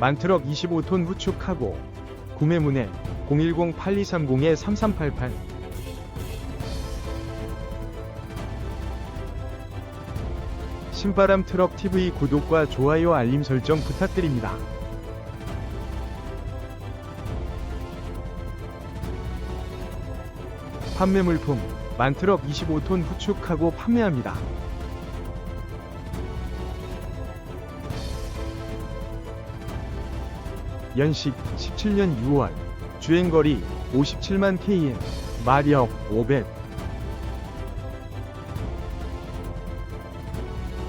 만트럭 25톤 후축하고 구매 문의 010-8230-3388 신바람 트럭 TV 구독과 좋아요 알림 설정 부탁드립니다. 판매 물품 만트럭 25톤 후축하고 판매합니다. 연식 17년 6월 주행거리 57만 km 마력 500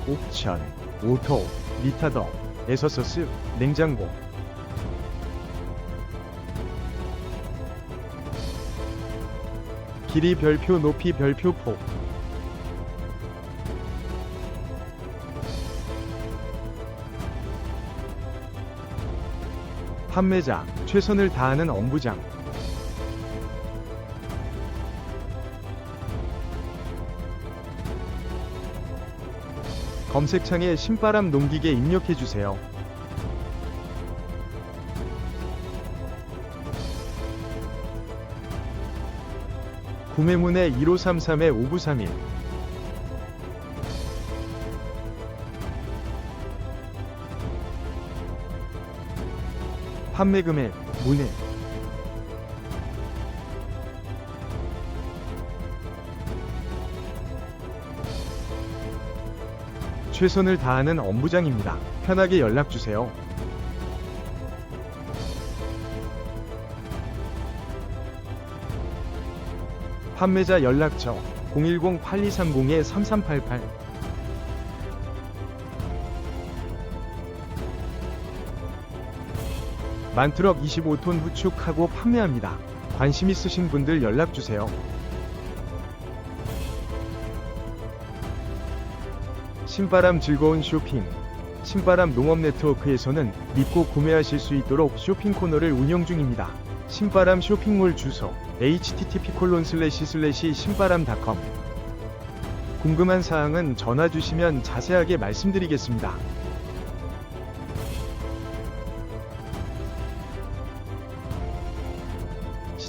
옵션 오토 리타더 에서서스 냉장고. 길이 별표 높이 별표 폭 판매자 최선을 다하는 엄부장 검색창에 신바람 농기계 입력해주세요. 구매문의 1533-5931 판매 금액 문의 최선을 다하는 엄부장입니다. 편하게 연락 주세요. 판매자 연락처 010-8230-3388 만트럭 25톤 후축하고 판매합니다. 관심 있으신 분들 연락 주세요. 신바람 즐거운 쇼핑. 신바람 농업 네트워크에서는 믿고 구매하실 수 있도록 쇼핑 코너를 운영 중입니다. 신바람 쇼핑몰 주소 http:// 신바람닷컴 궁금한 사항은 전화 주시면 자세하게 말씀드리겠습니다.